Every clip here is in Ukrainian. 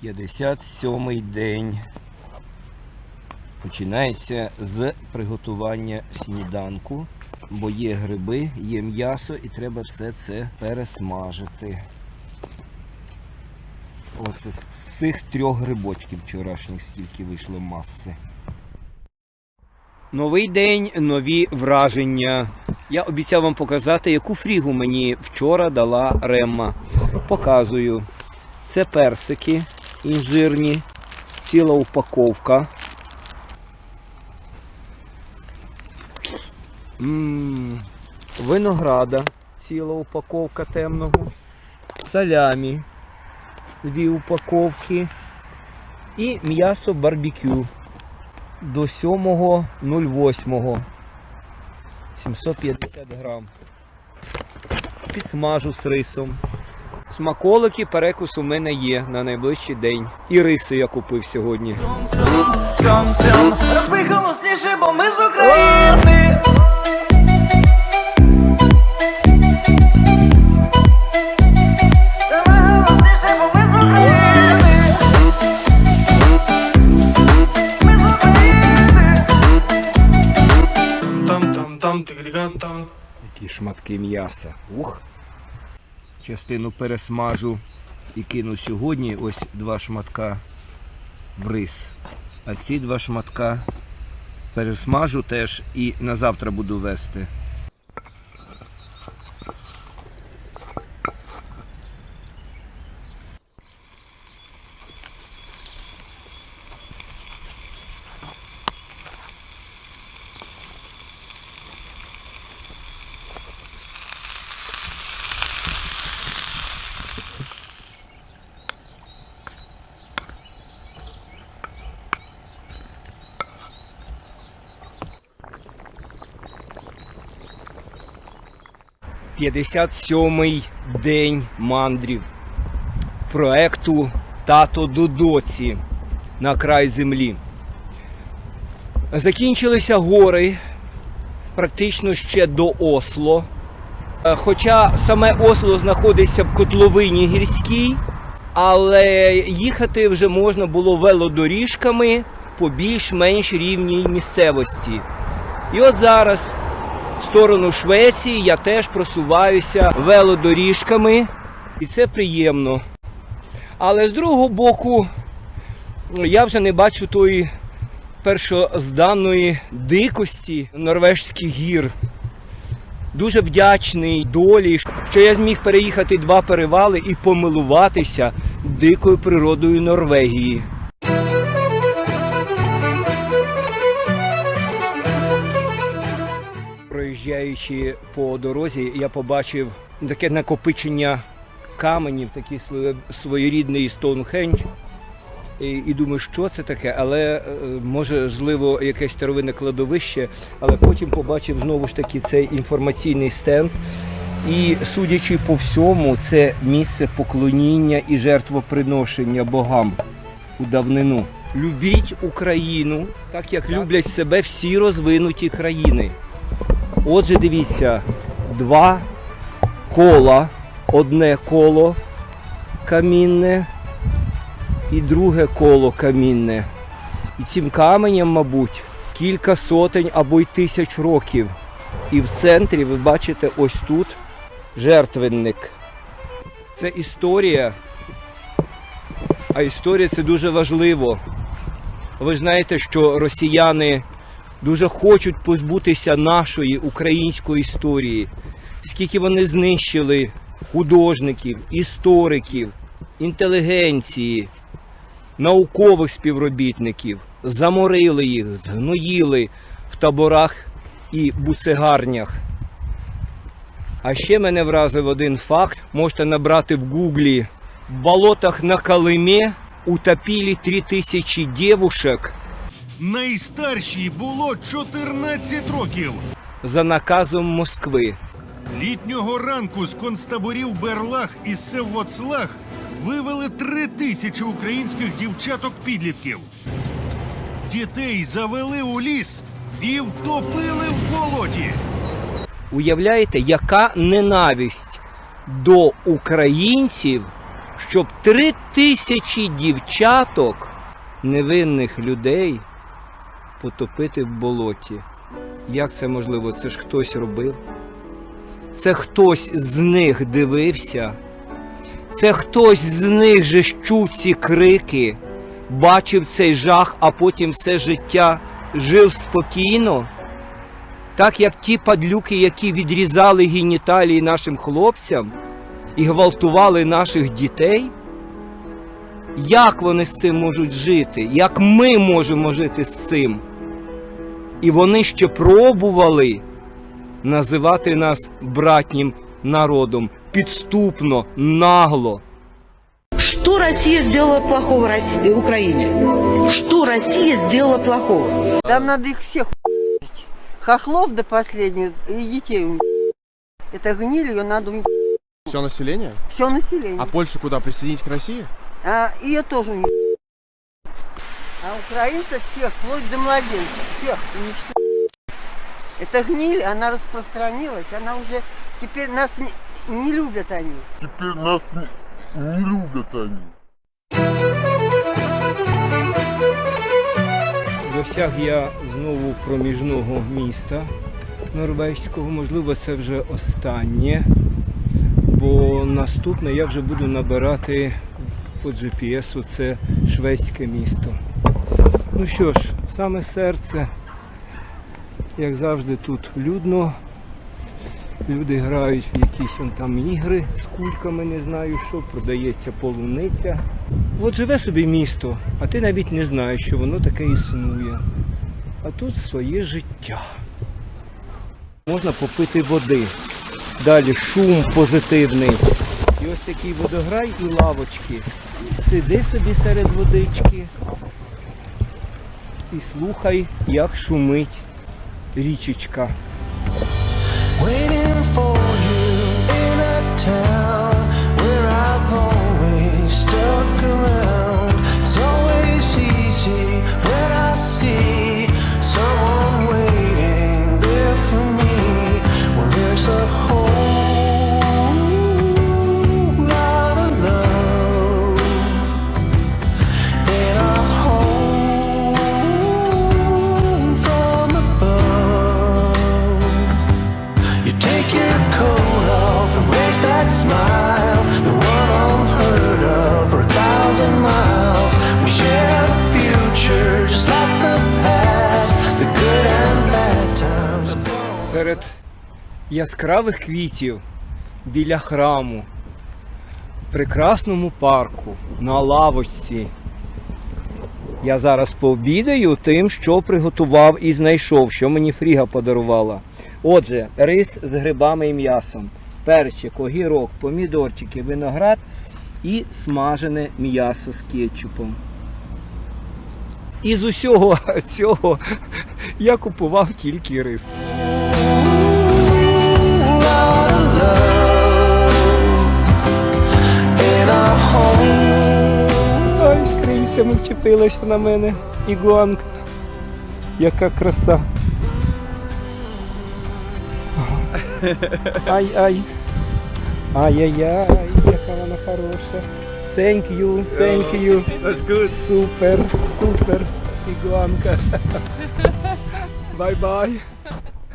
57 день. Починається з приготування сніданку, бо є гриби, є м'ясо і треба все це пересмажити. Оце з цих трьох грибочків вчорашніх стільки вийшло маси. Новий день, нові враження. Я обіцяв вам показати, яку фрігу мені вчора дала Ремма. Показую. Це персики інжирні, ціла упаковка. Винограда, ціла упаковка темного. Салямі, дві упаковки. І м'ясо барбекю до 7.08. 750 грам. Підсмажу з рисом. Смаколики, перекус у мене є на найближчий день. І риси я купив сьогодні. Розбий голосніше, бо ми з України. Тигріган шматки м'яса. Ух. Частину пересмажу і кину сьогодні. Ось два шматка в рис. А ці два шматка пересмажу теж і на завтра буду вести. – 57-й день мандрів проекту Тато Додоці на край землі. Закінчилися гори практично ще до Осло. Е, Хоча саме Осло знаходиться в котловині гірській, але їхати вже можна було велодоріжками по більш-менш рівній місцевості. І от зараз сторону Швеції я теж просуваюся велодоріжками, і це приємно. Але з другого боку, я вже не бачу тої першозданної дикості норвежських гір. Дуже вдячний долі, що я зміг переїхати два перевали і помилуватися дикою природою Норвегії. Проїжджаючи по дорозі, я побачив таке накопичення каменів, такий своє- своєрідний Стоунхендж. І, і думаю, що це таке, але е, можливо якесь старовинне кладовище, але потім побачив знову ж таки цей інформаційний стенд. І судячи по всьому, це місце поклоніння і жертвоприношення богам у давнину. Любіть Україну, так як люблять себе всі розвинуті країни. Отже, дивіться, два кола, одне коло камінне і друге коло камінне. І цим каменям, мабуть, кілька сотень або й тисяч років. І в центрі ви бачите ось тут жертвенник. Це історія. А історія це дуже важливо. Ви знаєте, що росіяни дуже хочуть позбутися нашої української історії. Скільки вони знищили художників, істориків, інтелігенції, наукових співробітників, заморили їх, згноїли в таборах і буцегарнях. А ще мене вразив один факт. Можете набрати в гуглі. В болотах на Колимі утопили 3000 девушек Найстаршій було 14 років. за наказом Москви. Літнього ранку з концтаборів Берлах і Севвоцлах вивели три тисячі українських дівчаток-підлітків. Дітей завели у ліс і втопили в болоті. Уявляєте, яка ненависть до українців щоб три тисячі дівчаток, невинних людей, потопити в болоті. Як це можливо? Це ж хтось робив. Це хтось з них дивився. Це хтось з них же чув ці крики, бачив цей жах, а потім все життя жив спокійно. Так як ті падлюки, які відрізали геніталії нашим хлопцям і гвалтували наших дітей. Як вони з цим можуть жити? Як ми можемо жити з цим? І вони ще пробували називати нас братнім народом підступно, нагло. Что Россия сделала плохого России, Украине? Что Россия сделала плохого? Там надо их всех у***ть. Хохлов до последнего и детей у***ть. Это гниль, ее надо Все население? все население. А Польша куда? Присоединить к России? А ее тоже у***ть. А украинцев всех, вплоть до младенцев, всех уничтожить. Это гниль, она распространилась, она уже теперь нас не, не любят они. Теперь нас не, не любят они. Досяг я знову проміжного міста норвезького. Можливо, це вже останнє, бо наступне я вже буду набирати по GPS, це шведське місто. Ну що ж, саме серце, як завжди, тут людно. Люди грають в якісь он там ігри з кульками, не знаю що, продається полуниця. От живе собі місто, а ти навіть не знаєш, що воно таке існує. А тут своє життя. Можна попити води. Далі шум позитивний. І ось такий водограй і лавочки. Сиди собі серед водички і слухай, як шумить річечка. Stuck for яскравих квітів біля храму, в прекрасному парку, на лавочці. Я зараз пообідаю тим, що приготував і знайшов, що мені Фріга подарувала. Отже, рис з грибами і м'ясом, перчик, огірок, помідорчики, виноград і смажене м'ясо з кетчупом. Із усього цього я купував тільки рис. Ой, з крильцями вчепилася на мене ігуанка. Яка краса. Ай-ай. Ай-яй-яй, яка вона хороша. Thank you, thank you. That's good. Супер, супер, ігуанка. Бай-бай.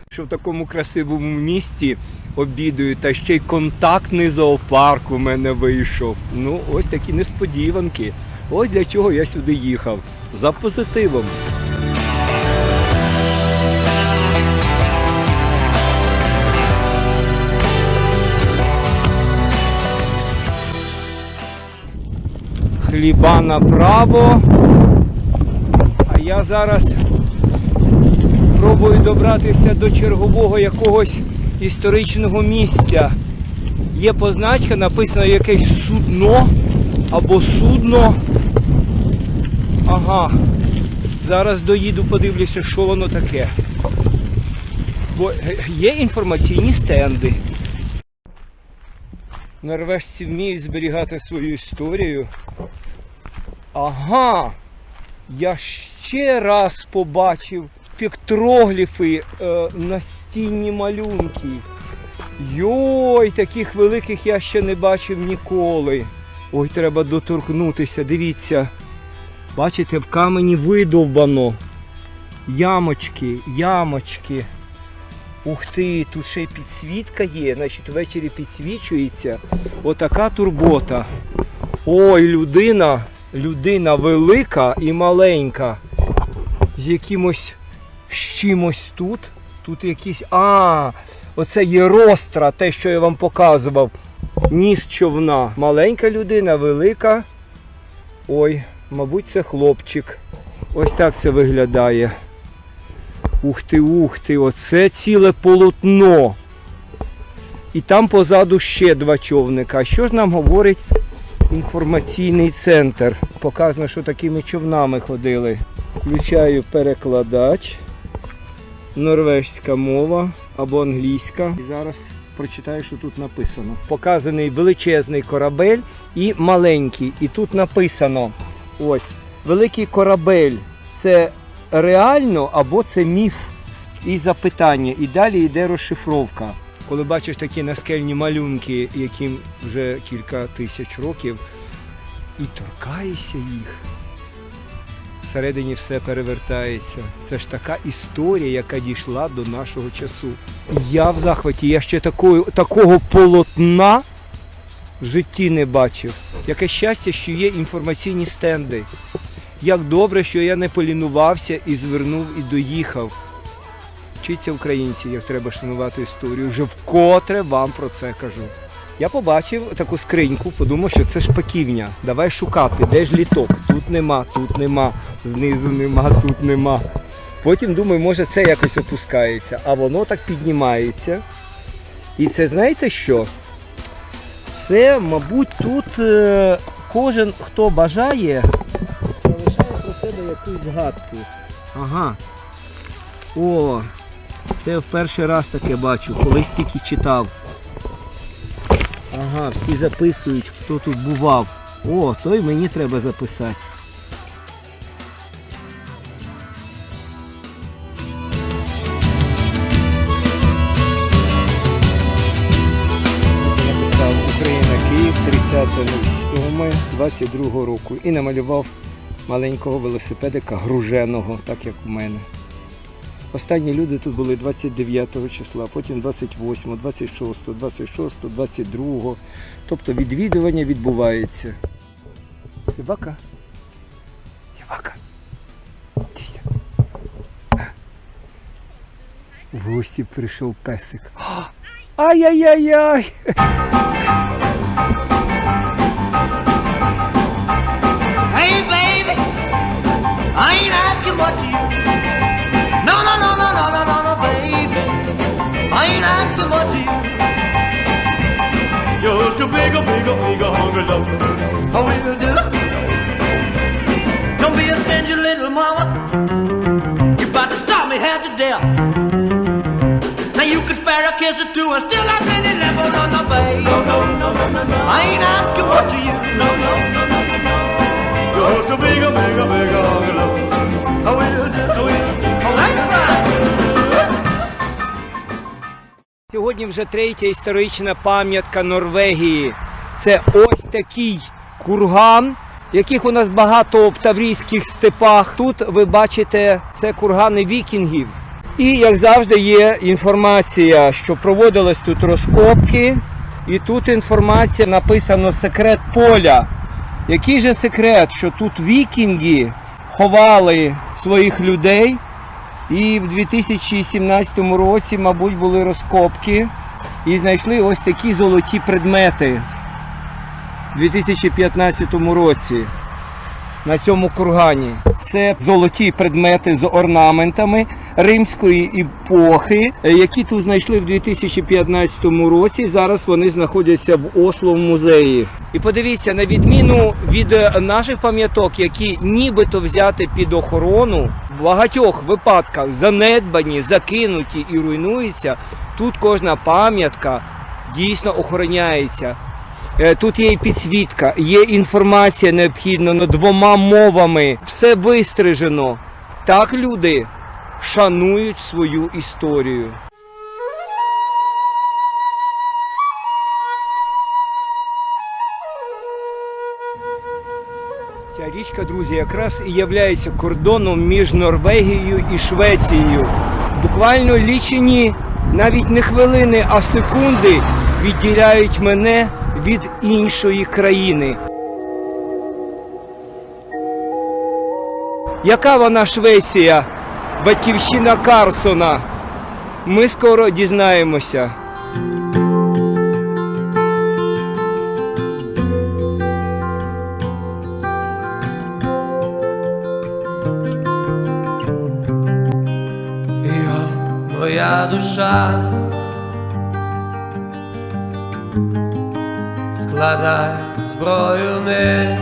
Що в такому красивому місті обідаю, та ще й контактний зоопарк у мене вийшов. Ну, ось такі несподіванки. Ось для чого я сюди їхав. За позитивом. Хліба направо. А я зараз пробую добратися до чергового якогось історичного місця. Є позначка, написано якесь судно або судно. Ага. Зараз доїду, подивлюся, що воно таке. Бо е, є інформаційні стенди. Норвежці вміють зберігати свою історію. Ага. Я ще раз побачив піктрогліфи, е, настінні малюнки. Йой, таких великих я ще не бачив ніколи. Ой, треба доторкнутися. Дивіться. Бачите, в камені видовбано. Ямочки, ямочки. Ух ти, тут ще й підсвітка є, значить ввечері підсвічується. Отака турбота. Ой, людина, людина велика і маленька. З якимось з чимось тут. Тут якісь. А, оце є ростра, те, що я вам показував. Ніс човна. Маленька людина, велика. Ой, мабуть, це хлопчик. Ось так це виглядає. Ух ти, ух ти, оце ціле полотно. І там позаду ще два човника. Що ж нам говорить інформаційний центр? Показано, що такими човнами ходили. Включаю перекладач, норвежська мова або англійська. І зараз прочитаю, що тут написано. Показаний величезний корабель і маленький. І тут написано: ось, великий корабель це реально або це міф і запитання. І далі йде розшифровка. Коли бачиш такі наскельні малюнки, яким вже кілька тисяч років, і торкаєшся їх. Всередині все перевертається. Це ж така історія, яка дійшла до нашого часу. Я в захваті, я ще такої, такого полотна в житті не бачив. Яке щастя, що є інформаційні стенди. Як добре, що я не полінувався і звернув і доїхав. Вчіться українці, як треба шанувати історію. Вже вкотре вам про це кажу. Я побачив таку скриньку, подумав, що це шпаківня. Давай шукати, де ж літок? Тут нема, тут нема, знизу нема, тут нема. Потім думаю, може це якось опускається, а воно так піднімається. І це знаєте що? Це, мабуть, тут е, кожен, хто бажає, залишає про себе якусь згадку. Ага. О, це я в перший раз таке бачу, колись тільки читав. Ага, всі записують, хто тут бував. О, то й мені треба записати. Написав Україна Київ 30.07.22 року і намалював маленького велосипедика груженого, так як у мене. Останні люди тут були 29 числа, потім 28, 26, 26, 22. Тобто відвідування відбувається. Собака? Собака. Дідя. В гості прийшов песик. Ай-яй-яй-яй! Kiss or two and still I'm in the level on the bay. No, no, no, no, no, no. I ain't asking what you. No, no, no, no, no, no. Just a bigger, bigger, bigger hungry. I will do. I will do. Oh, that's right. Сьогодні вже третя історична пам'ятка Норвегії. Це ось такий курган, яких у нас багато в Таврійських степах. Тут ви бачите, це кургани вікінгів. І як завжди є інформація, що проводились тут розкопки, і тут інформація написано секрет поля. Який же секрет, що тут вікінги ховали своїх людей і в 2017 році, мабуть, були розкопки і знайшли ось такі золоті предмети у 2015 році на цьому кургані. Це золоті предмети з орнаментами римської епохи, які тут знайшли в 2015 році. Зараз вони знаходяться в Осло в музеї. І подивіться, на відміну від наших пам'яток, які нібито взяти під охорону, в багатьох випадках занедбані, закинуті і руйнуються. Тут кожна пам'ятка дійсно охороняється. Е, Тут є і підсвітка, є інформація необхідна на двома мовами. Все вистрижено. Так люди шанують свою історію. Ця річка, друзі, якраз і є кордоном між Норвегією і Швецією. Буквально лічені навіть не хвилини, а секунди відділяють мене від іншої країни. Яка вона Швеція? Батьківщина Карсона. Ми скоро дізнаємося. Йо, моя душа, складай зброю вниз.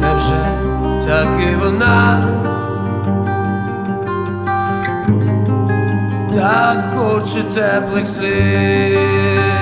Невже так і вона так хоче теплих слів?